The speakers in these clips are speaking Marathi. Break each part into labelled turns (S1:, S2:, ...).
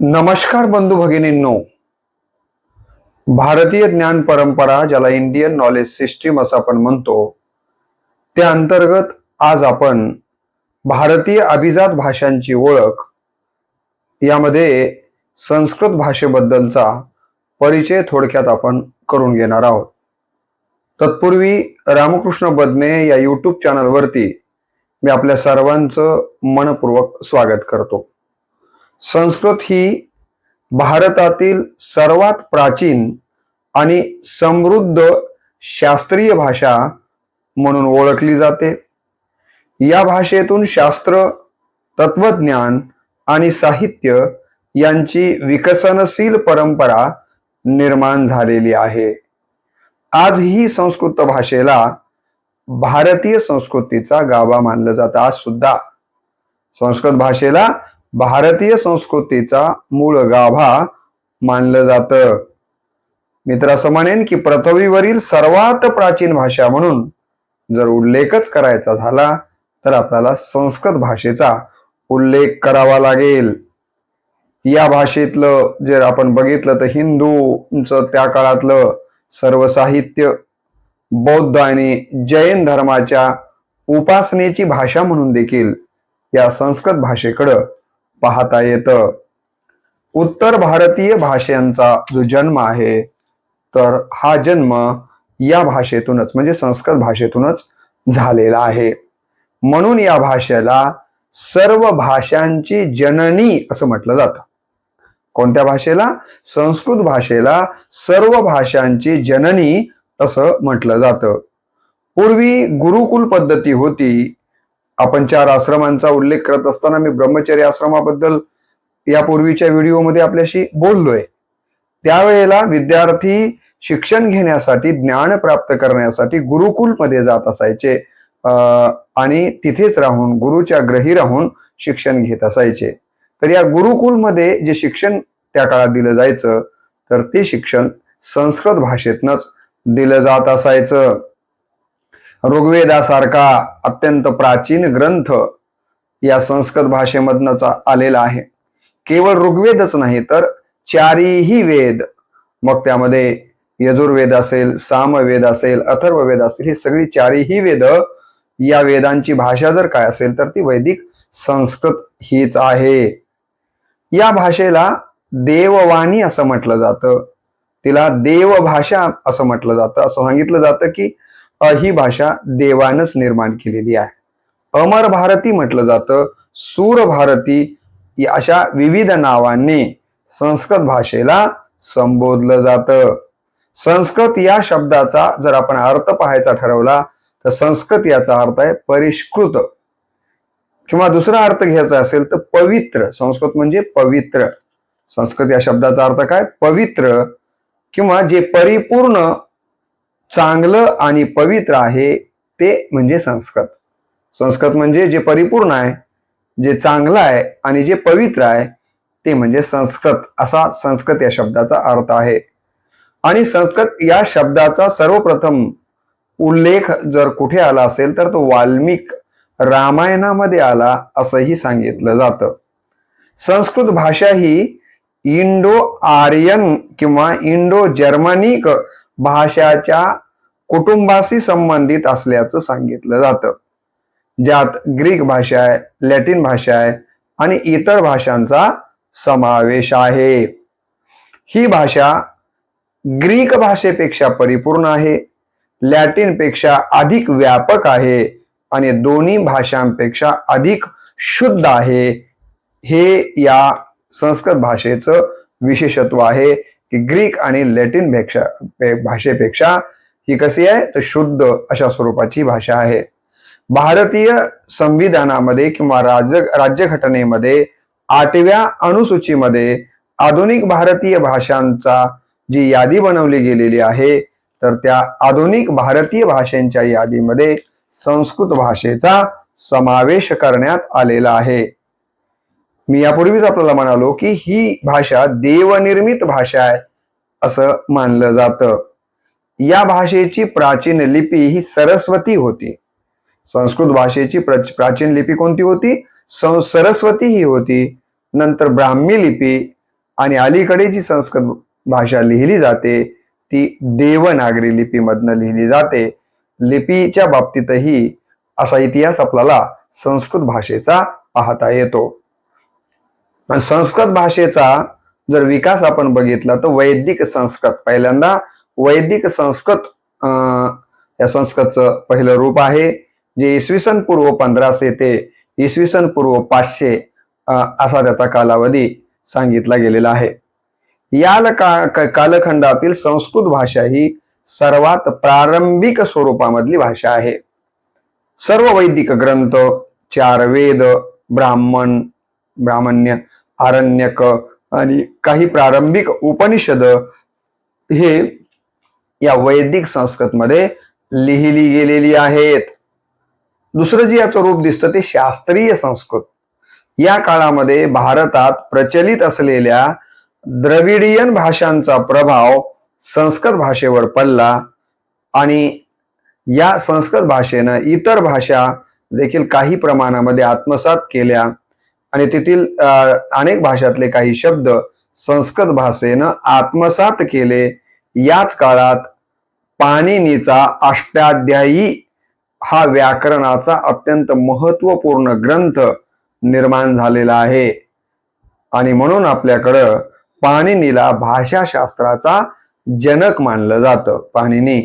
S1: नमस्कार बंधू भगिनींनो. भारतीय ज्ञान परंपरा ज्याला इंडियन नॉलेज सिस्टीम असं आपण म्हणतो त्या अंतर्गत आज आपण भारतीय अभिजात भाषांची ओळख यामध्ये संस्कृत भाषेबद्दलचा परिचय थोडक्यात आपण करून घेणार आहोत. तत्पूर्वी रामकृष्ण बदने या यूट्यूब चॅनलवरती मी आपल्या सर्वांचं मनपूर्वक स्वागत करतो. संस्कृत ही भारतातील सर्वात प्राचीन आणि समृद्ध शास्त्रीय भाषा म्हणून ओळखली जाते. या भाषेतून शास्त्र तत्वज्ञान आणि साहित्य यांची विकसनशील परंपरा निर्माण झालेली आहे. आज ही संस्कृत भाषेला भारतीय संस्कृतीचा गाभा मानलं जातं. आज सुद्धा संस्कृत भाषेला भारतीय संस्कृतीचा मूळ गाभा मानलं जातं. मी असं म्हणेन की पृथ्वीवरील सर्वात प्राचीन भाषा म्हणून जर उल्लेखच करायचा झाला तर आपल्याला संस्कृत भाषेचा उल्लेख करावा लागेल. या भाषेतलं जर आपण बघितलं तर हिंदूंचं त्या काळातलं सर्व साहित्य बौद्ध आणि जैन धर्माच्या उपासनेची भाषा म्हणून देखील या संस्कृत भाषेकडं पाहता येतं. उत्तर भारतीय भाषांचा जो जन्म आहे तर हा जन्म या भाषेतूनच म्हणजे संस्कृत भाषेतूनच झालेला आहे. म्हणून या भाषेला सर्व भाषांची जननी असं म्हटलं जातं. कोणत्या भाषेला? संस्कृत भाषेला सर्व भाषांची जननी असं म्हटलं जातं. पूर्वी गुरुकुल पद्धती होती आपण चार आश्रमांचा उल्लेख करत असताना मी ब्रह्मचर्य आश्रमाबद्दल यापूर्वीच्या व्हिडिओमध्ये आपल्याशी बोललोय. त्यावेळेला विद्यार्थी शिक्षण घेण्यासाठी ज्ञान प्राप्त करण्यासाठी गुरुकुलमध्ये जात असायचे. अं, आणि तिथेच राहून गुरुच्या ग्रही राहून शिक्षण घेत असायचे. तर या गुरुकुलमध्ये जे शिक्षण त्या काळात दिलं जायचं तर ते शिक्षण संस्कृत भाषेतनच दिलं जात असायचं. ऋग्वेदासारखा अत्यंत प्राचीन ग्रंथ या संस्कृत भाषेमधनच आलेला आहे. केवळ ऋग्वेदच नाही तर चारीही वेद मग त्यामध्ये यजुर्वेद असेल सामवेद असेल अथर्ववेद असतील ही सगळी चारीही वेद या वेदांची भाषा जर काय असेल तर ती वैदिक संस्कृत हीच आहे. या भाषेला देववाणी असं म्हटलं जातं. तिला देवभाषा असं म्हटलं जातं. असं सांगितलं जातं की अ, ही भाषा देवानच निर्माण केलेली आहे. अमर भारती म्हटलं जातं सूर भारती अशा विविध नावांनी संस्कृत भाषेला संबोधलं जातं. संस्कृत या शब्दाचा जर आपण अर्थ पाहायचा ठरवला तर संस्कृत याचा अर्थ आहे परिष्कृत. किंवा दुसरा अर्थ घ्यायचा असेल तर पवित्र. संस्कृत म्हणजे पवित्र. संस्कृत या शब्दाचा अर्थ काय? पवित्र. किंवा जे परिपूर्ण चांगलं आणि पवित्र आहे ते म्हणजे संस्कृत. संस्कृत म्हणजे जे परिपूर्ण आहे जे चांगलं आहे आणि जे पवित्र आहे ते म्हणजे संस्कृत. असा संस्कृत या शब्दाचा अर्थ आहे. आणि संस्कृत या शब्दाचा सर्वप्रथम उल्लेख जर कुठे आला असेल तर तो वाल्मिक रामायणामध्ये आला असंही सांगितलं जातं. संस्कृत भाषा ही इंडो आर्यन किंवा इंडो जर्मनिक भाषाच्या कुटुंबाशी संबंधित असल्याचं सांगितलं जातं. ज्यात ग्रीक भाषा आहे लॅटिन भाषा आहे आणि इतर भाषांचा समावेश आहे. ही भाषा ग्रीक भाषेपेक्षा परिपूर्ण आहे लॅटिनपेक्षा अधिक व्यापक आहे आणि दोन्ही भाषांपेक्षा अधिक शुद्ध आहे. हे या संस्कृत भाषेचं विशेषत्व आहे. की ग्रीक आणि लॅटिनपेक्षा भाषेपेक्षा ही कशी आहे? तर शुद्ध अशा स्वरूपाची भाषा आहे. भारतीय संविधानामध्ये किंवा राज्य राज्यघटनेमध्ये आठव्या अनुसूचीमध्ये आधुनिक भारतीय भाषांचा जी यादी बनवली गेलेली आहे तर त्या आधुनिक भारतीय भाषांच्या यादीमध्ये संस्कृत भाषेचा समावेश करण्यात आलेला आहे. मी यापूर्वीच आपल्याला म्हणालो की ही भाषा देवनिर्मित भाषा आहे असं मानलं जातं. या भाषेची प्राचीन लिपी ही सरस्वती होती. संस्कृत भाषेची प्राचीन लिपी कोणती होती? सं- सरस्वती ही होती. नंतर ब्राह्मी लिपी आणि अलीकडे जी संस्कृत भाषा लिहिली जाते ती देवनागरी लिपीमधनं लिहिली जाते. लिपीच्या बाबतीतही असा इतिहास आपल्याला संस्कृत भाषेचा पाहता येतो. संस्कृत भाषेचा जर विकास आपण बघितला तर वैदिक संस्कृत पहिल्यांदा वैदिक संस्कृत अं, या संस्कृतचं पहिलं रूप आहे जे इसवी सन पूर्व पंधराशे ते इसवी सन पूर्व पाचशे असा त्याचा कालावधी सांगितला गेलेला आहे. या ल- का- कालखंडातील संस्कृत भाषा ही सर्वात प्रारंभिक स्वरूपामधली भाषा आहे. सर्व वैदिक ग्रंथ चार वेद ब्राह्मण ब्राह्मण्य आरण्यक आणि काही प्रारंभिक उपनिषद हे या वैदिक संस्कृतमध्ये लिहिली गेलेली आहेत. दुसरं जे याचं रूप दिसतं ते शास्त्रीय संस्कृत. या काळामध्ये भारतात प्रचलित असलेल्या द्रविडियन भाषांचा प्रभाव संस्कृत भाषेवर पडला आणि या संस्कृत भाषेनं इतर भाषा देखील काही प्रमाणामध्ये आत्मसात केल्या. आणि तेथील अनेक भाषातले काही शब्द संस्कृत भाषेनं आत्मसात केले. याच काळात पाणिनीचा अष्टाध्यायी हा व्याकरणाचा अत्यंत महत्त्वपूर्ण ग्रंथ निर्माण झालेला आहे. आणि म्हणून आपल्याकडं पाणिनीला भाषाशास्त्राचा जनक मानलं जातं पाणिनी.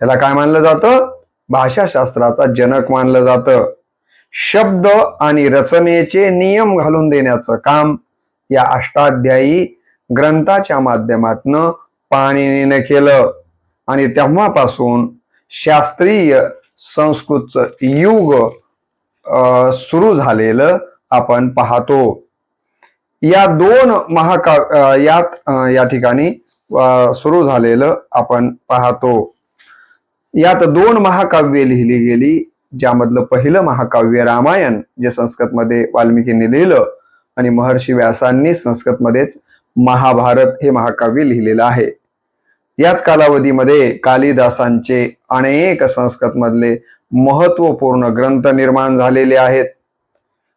S1: त्याला काय मानलं जातं? भाषाशास्त्राचा जनक मानलं जातं. शब्द आणि रचनेचे नियम घालून देण्याचं काम या अष्टाध्यायी ग्रंथाच्या माध्यमातनं पाणिनीने केलं. आणि तेव्हापासून शास्त्रीय संस्कृतचं युग सुरू झालेलं आपण पाहतो. या दोन महाका यात या ठिकाणी सुरू झालेलं आपण पाहतो. यात दोन महाकाव्ये लिहिली गेली. ज्यामधलं पहिलं महाकाव्य रामायण जे संस्कृतमध्ये वाल्मिकींनी लिहिलं आणि महर्षी व्यासांनी संस्कृतमध्येच महाभारत हे महाकाव्य लिहिलेलं आहे. याच कालावधीमध्ये कालिदासांचे अनेक संस्कृतमधले महत्त्वपूर्ण ग्रंथ निर्माण झालेले आहेत.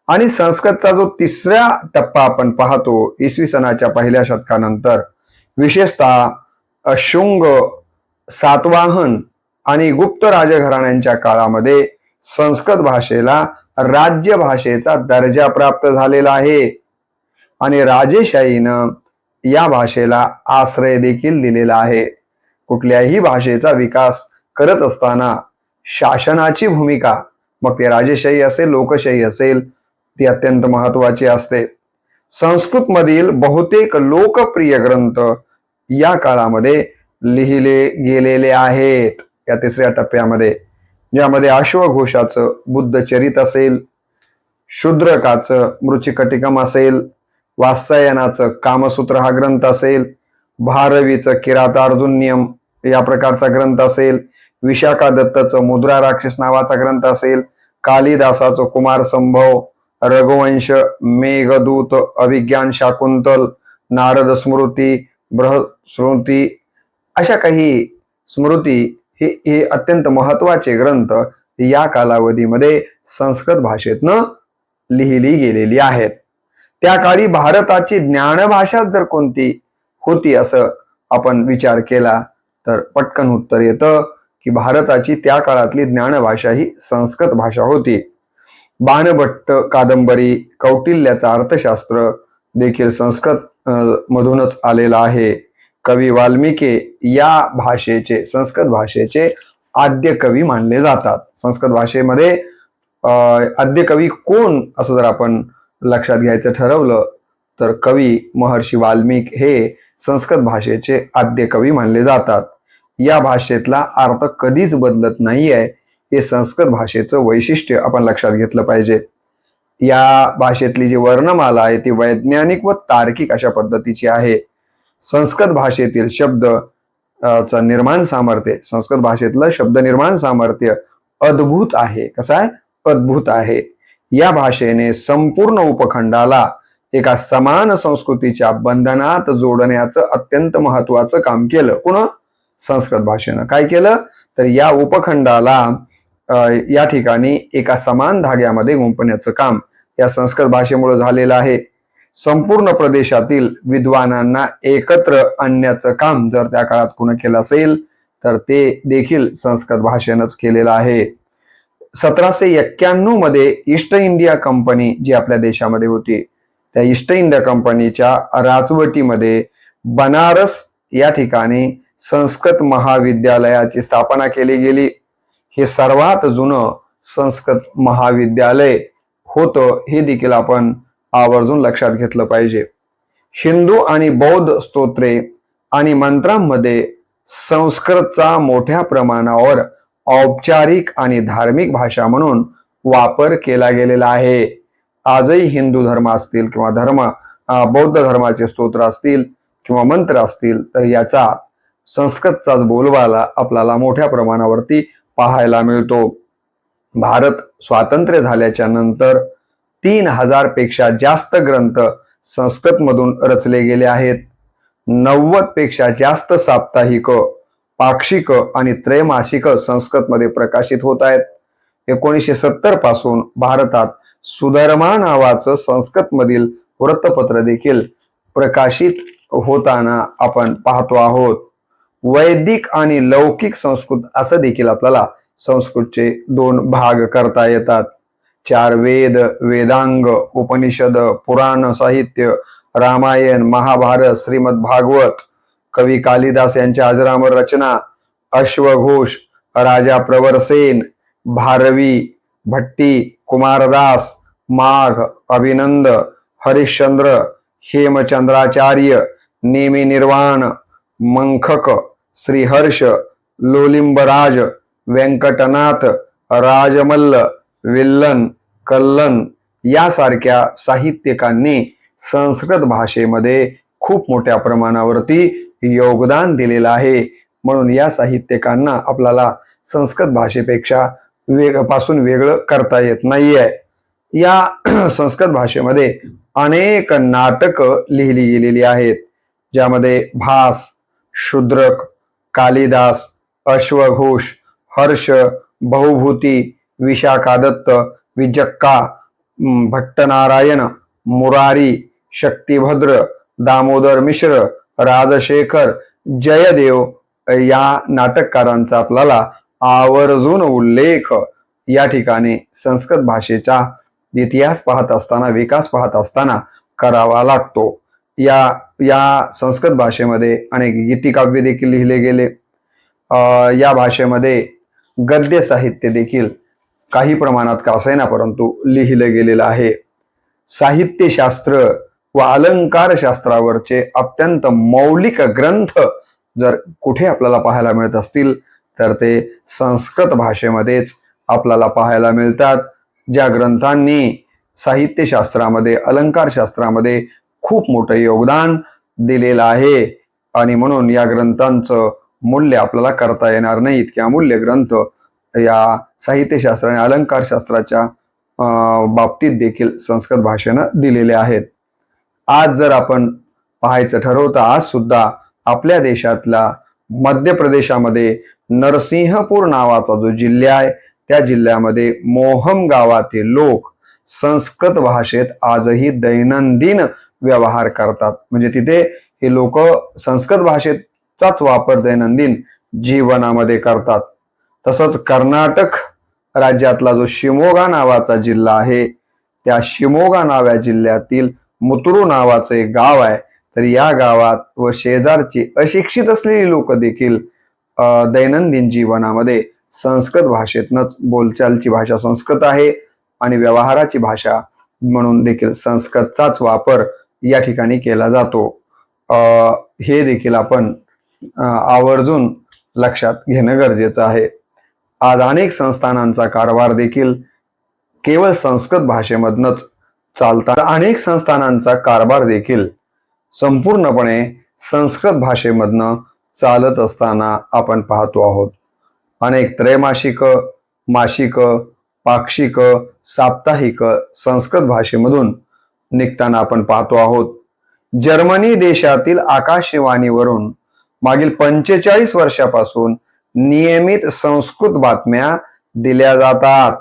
S1: आणि संस्कृतचा जो तिसरा टप्पा आपण पाहतो इसवी सनाच्या पहिल्या शतकानंतर विशेषतः अशुंग सातवाहन आणि गुप्त राजघराण्यांच्या काळामध्ये संस्कृत भाषेला राज्य भाषेचा दर्जा प्राप्त झालेला आहे. आणि राजेशाहीनं या भाषेला आश्रय देखील दिलेला आहे. कुठल्याही भाषेचा विकास करत असताना शासनाची भूमिका मग ते राजेशाही असेल लोकशाही असेल ती अत्यंत महत्वाची असते. संस्कृतमधील बहुतेक लोकप्रिय ग्रंथ या काळामध्ये लिहिले गेलेले आहेत. या तिसऱ्या टप्प्यामध्ये ज्यामध्ये अश्वघोषाचं बुद्धचरित असेल शूद्रकाचं मृचिकटिकम असेल वात्सायनाचं कामसूत्र हा ग्रंथ असेल भारवीचं किरातार्जुनियम या प्रकारचा ग्रंथ असेल विशाखा दत्तचं मुद्रा राक्षस नावाचा ग्रंथ असेल कालिदासाचं कुमार संभव रघुवंश मेघदूत अभिज्ञान शाकुंतल नारद स्मृती बृहस्मृती अशा काही स्मृती हे हे अत्यंत महत्त्वाचे ग्रंथ या कालावधीमध्ये संस्कृत भाषेतनं लिहिली गेलेली आहेत. त्या काळी भारताची ज्ञानभाषा जर कोणती होती असं आपण विचार केला तर पटकन उत्तर येतं की भारताची त्या काळातली ज्ञानभाषा ही संस्कृत भाषा होती. बाणभट्ट कादंबरी कौटिल्याचं अर्थशास्त्र देखील संस्कृत मधूनच आलेला आहे. कवी वाल्मिके या भाषेचे संस्कृत भाषेचे आद्य कवी मानले जातात. संस्कृत भाषेमध्ये आद्य कवी कोण असं जर आपण लक्षात घ्यायचं ठरवलं तर कवी महर्षी वाल्मिक हे संस्कृत भाषेचे आद्य कवी मानले जातात. या भाषेतला अर्थ कधीच बदलत नाही आहे हे संस्कृत भाषेचं वैशिष्ट्य आपण लक्षात घेतलं पाहिजे. या भाषेतली जी वर्णमाला आहे ती वैज्ञानिक व तार्किक अशा पद्धतीची आहे. संस्कृत भाषेतील शब्द चं निर्माण सामर्थ्य संस्कृत भाषेतलं शब्द निर्माण सामर्थ्य अद्भुत आहे. कसं आहे? अद्भुत आहे. या भाषेने संपूर्ण उपखंडाला एका समान संस्कृतीच्या बंधनात जोडण्याचं अत्यंत महत्वाचं काम केलं. पुन्हा संस्कृत भाषेनं. काय केलं? तर या उपखंडाला या ठिकाणी एका समान धाग्यामध्ये गुंपण्याचं काम या संस्कृत भाषेमुळे झालेलं आहे. संपूर्ण प्रदेशातील विद्वानांना एकत्र आणण्याचं काम जर त्या काळात कुणा केलं असेल तर ते देखील संस्कृत भाषेनंच केलेलं आहे. सतराशे एक्क्याण्णवमध्ये ईस्ट इंडिया कंपनी जी आपल्या देशामध्ये होती त्या ईस्ट इंडिया कंपनीच्या राजवटीमध्ये बनारस या ठिकाणी संस्कृत महाविद्यालयाची स्थापना केली गेली. हे सर्वात जुनं संस्कृत महाविद्यालय होतं हे देखील आपण आवर्जून लक्षात घेतलं पाहिजे. हिंदू आणि बौद्ध स्तोत्रे आणि मंत्रांमध्ये संस्कृतचा मोठ्या प्रमाणावर औपचारिक आणि धार्मिक भाषा म्हणून वापर केला गेलेला आहे. आजही हिंदू धर्म असतील किंवा धर्म बौद्ध धर्माचे स्तोत्र असतील किंवा मंत्र असतील तर याचा संस्कृतचाच बोलबाला आपल्याला मोठ्या प्रमाणावरती पाहायला मिळतो. भारत स्वातंत्र्य झाल्याच्यानंतर तीन हजारपेक्षा जास्त ग्रंथ संस्कृत मधून रचले गेले आहेत. नव्वदपेक्षा जास्त साप्ताहिक पाक्षिक आणि त्रैमासिक संस्कृत मध्ये प्रकाशित होत आहेत. एकोणीसशे सत्तरपासून भारतात सुधर्मा नावाचं संस्कृत मधील वृत्तपत्र देखील प्रकाशित होताना आपण पाहतो आहोत. वैदिक आणि लौकिक संस्कृत असं देखील आपल्याला संस्कृतचे दोन भाग करता येतात. चार वेद वेदांग उपनिषद पुराण साहित्य रामायण महाभारत श्रीमद भागवत कवी कालिदास यांच्या अजरामर रचना अश्वघोष राजा प्रवरसेन भारवी भट्टी कुमारदास माघ अभिनंद हरिश्चंद्र हेमचंद्राचार्य नेमी निर्वाण मंखक श्रीहर्ष लोलिंबराज व्यंकटनाथ राजमल्ल विल्लन कल्लन यासारख्या साहित्यिकांनी संस्कृत भाषेमध्ये खूप मोठ्या प्रमाणावरती योगदान दिलेलं आहे. म्हणून या साहित्यिकांना आपल्याला संस्कृत भाषेपेक्षा वेगपासून वेगळं करता येत नाहीये. या संस्कृत भाषेमध्ये अनेक नाटक लिहिली गेलेली आहेत. ज्यामध्ये भास शूद्रक कालिदास अश्वघोष हर्ष बहुभूती विशाखादत्त विजक्का भट्टनारायण मुरारी शक्तिभद्र दामोदर मिश्र राजशेखर जयदेव या नाटककारांचा आपल्याला आवर्जून उल्लेख या ठिकाणी संस्कृत भाषेचा इतिहास पाहत असताना विकास पाहत असताना करावा लागतो. या या संस्कृत भाषेमध्ये अनेक गीतिकाव्य देखील लिहिले गेले. या भाषेमध्ये गद्य साहित्य देखील काही प्रमाणात का असेना परंतु लिहिलं गेलेलं आहे. साहित्यशास्त्र व अलंकार शास्त्रावरचे अत्यंत मौलिक ग्रंथ जर कुठे आपल्याला पाहायला मिळत असतील तर ते संस्कृत भाषेमध्येच आपल्याला पाहायला मिळतात. ज्या ग्रंथांनी साहित्यशास्त्रामध्ये अलंकार शास्त्रामध्ये खूप मोठं योगदान दिलेलं आहे आणि म्हणून या ग्रंथांचं मूल्य आपल्याला करता येणार नाही. इतक्या मूल्य ग्रंथ या साहित्यशास्त्र आणि अलंकारशास्त्राच्या बाबतीत देखील संस्कृत भाषेनं दिलेले आहेत. आज जर आपण पाहायचं ठरवतं आज सुद्धा आपल्या देशातला मध्य प्रदेशामध्ये नरसिंहपूर नावाचा जो जिल्हा आहे त्या जिल्ह्यामध्ये मोहम गावातील लोक संस्कृत भाषेत आजही दैनंदिन व्यवहार करतात. म्हणजे तिथे हे लोक संस्कृत भाषेचाच वापर दैनंदिन जीवनामध्ये करतात. तसंच कर्नाटक राज्यातला जो शिमोगा नावाचा जिल्हा आहे त्या शिमोगा नाव्या जिल्ह्यातील मुतुरू नावाचं एक गाव आहे. तर या गावात व शेजारची अशिक्षित असलेली लोक देखील दैनंदिन जीवनामध्ये संस्कृत भाषेतनच बोलचालची भाषा संस्कृत आहे आणि व्यवहाराची भाषा म्हणून देखील संस्कृतचाच वापर या ठिकाणी केला जातो. हे देखील आपण आवर्जून लक्षात घेणं गरजेचं आहे. आज अनेक संस्थानांचा कारभार देखील केवळ संस्कृत भाषेमधनच चालता. अनेक संस्थानांचा कारभार देखील संपूर्णपणे संस्कृत भाषेमधनं चालत असताना आपण पाहतो आहोत. अनेक त्रैमासिक मासिक पाक्षिक साप्ताहिक संस्कृत भाषेमधून निघताना आपण पाहतो आहोत. जर्मनी देशातील आकाशवाणीवरून मागील पंचेचाळीस वर्षापासून नियमित संस्कृत बातम्या दिल्या जातात.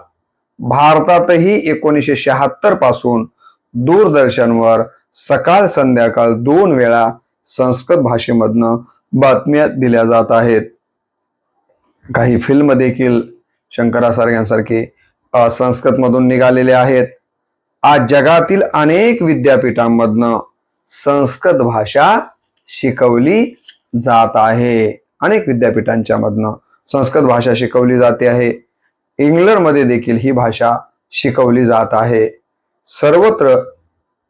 S1: भारतातही एकोणीसशे शहात्तरपासून दूरदर्शनवर सकाळ संध्याकाळ दोन वेळा संस्कृत भाषेमधनं बातम्या दिल्या जात आहेत. काही फिल्म देखील शंकराचार्यांसारखे संस्कृतमधून निघालेले आहेत. आज जगातील अनेक विद्यापीठांमधनं संस्कृत भाषा शिकवली जात आहे. अनेक विद्यापीठांच्या मधनं संस्कृत भाषा शिकवली जाते आहे. इंग्लंडमध्ये देखील ही भाषा शिकवली जात आहे. सर्वत्र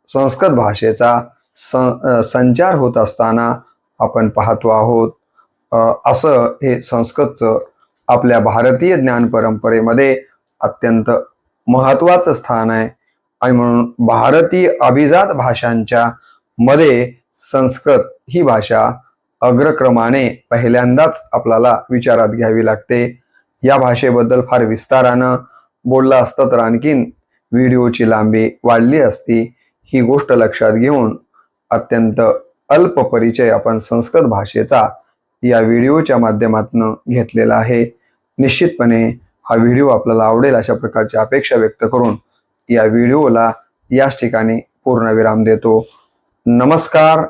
S1: संस्कृत भाषेचा सं- संचार होत असताना आपण पाहतो आहोत. असं हे संस्कृतचं आपल्या भारतीय ज्ञान परंपरेमध्ये अत्यंत महत्त्वाचं स्थान आहे. आणि म्हणून भारतीय अभिजात भाषांच्या मध्ये संस्कृत ही भाषा अग्रक्रमाने पहिल्यांदाच आपल्याला विचारात घ्यावी लागते. या भाषेबद्दल फार विस्तारानं बोललं असतं तर आणखीन व्हिडिओची लांबी वाढली असती. ही गोष्ट लक्षात घेऊन अत्यंत अल्प परिचय आपण संस्कृत भाषेचा या व्हिडिओच्या माध्यमातून घेतलेला आहे. निश्चितपणे हा व्हिडिओ आपल्याला आवडेल अशा प्रकारची अपेक्षा व्यक्त करून या व्हिडिओला याच ठिकाणी पूर्णविराम देतो. नमस्कार.